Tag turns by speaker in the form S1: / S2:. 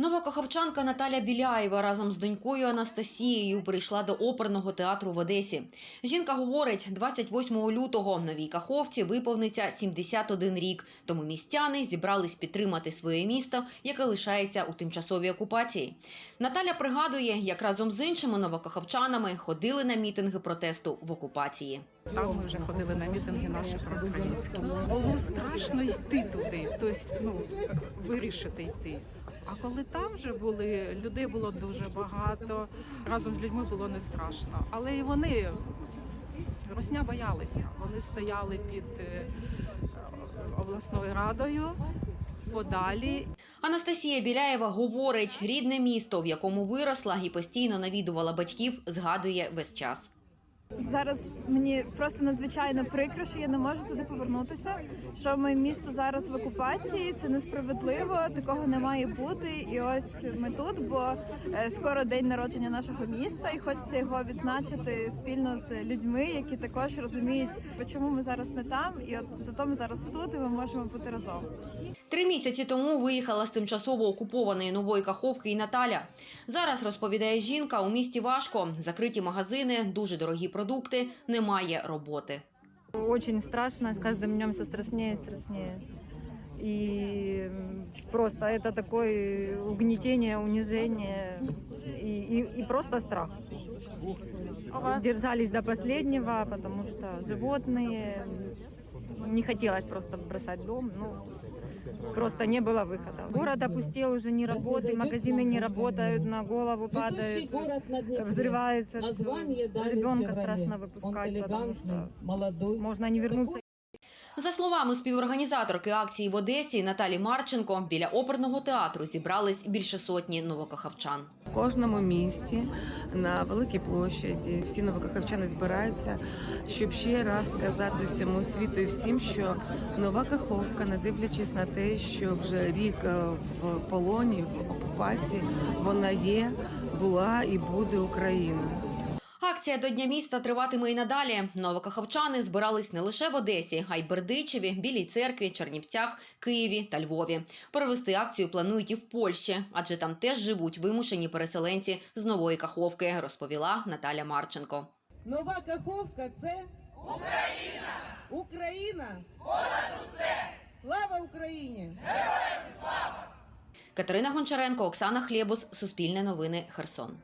S1: Новокоховчанка Наталя Біляєва разом з донькою Анастасією прийшла до оперного театру в Одесі. Жінка говорить, 28 лютого новій Каховці виповниться 71 рік. Тому містяни зібрались підтримати своє місто, яке лишається у тимчасовій окупації. Наталя пригадує, як разом з іншими новокоховчанами ходили на мітинги протесту в окупації.
S2: Там ми вже ходили на мітинги наші проукраїнські. Було страшно йти туди, тобто ну, вирішити йти. А коли там вже були, людей було дуже багато, разом з людьми було не страшно. Але і вони Росня боялися. Вони стояли під е, обласною радою подалі
S1: Анастасія Біляєва говорить, рідне місто, в якому виросла і постійно навідувала батьків, згадує весь час.
S3: Зараз мені просто надзвичайно прикро, що я не можу туди повернутися. Що моє місто зараз в окупації, це несправедливо, такого не має бути. І ось ми тут, бо е, скоро день народження нашого міста, і хочеться його відзначити спільно з людьми, які також розуміють, чому ми зараз не там, і от зато ми зараз тут, і ми можемо бути разом.
S1: Три місяці тому виїхала з тимчасово окупованої нової Каховки і Наталя. Зараз розповідає жінка, у місті важко, закриті магазини, дуже дорогі продукти, немає роботи.
S4: Очень страшно, с каждым днем все страшнее и страшнее. И м, просто это такое угнетение, унижение и, и, и просто страх. Держались до последнего, потому что животные, не хотелось просто бросать дом, ну, просто не было выхода. Город опустел, уже не работает, магазины не работают, на голову падают, взрывается все. Ребенка страшно выпускать, потому что
S5: молодой.
S4: можно не вернуться
S1: За словами співорганізаторки акції в Одесі Наталі Марченко, біля оперного театру зібрались більше сотні новокахавчан.
S6: В кожному місті на великій площаді всі новокаховчани збираються, щоб ще раз сказати всьому світу і всім, що нова Каховка, не дивлячись на те, що вже рік е, в полоні, в окупації, вона є, була і буде Україною.
S1: Акція до Дня міста триватиме і надалі. Новокахавчани збирались не лише в Одесі, а й Бердичеві, Білій церкві, Чернівцях, Києві та Львові. Провести акцію планують і в Польщі, адже там теж живуть вимушені переселенці з нової Каховки, розповіла Наталя Марченко.
S5: Нова Каховка це Україна! Україна! Понад усе! Слава Україні!
S1: Катерина Гончаренко, Оксана Хлєбус, Суспільне новини, Херсон.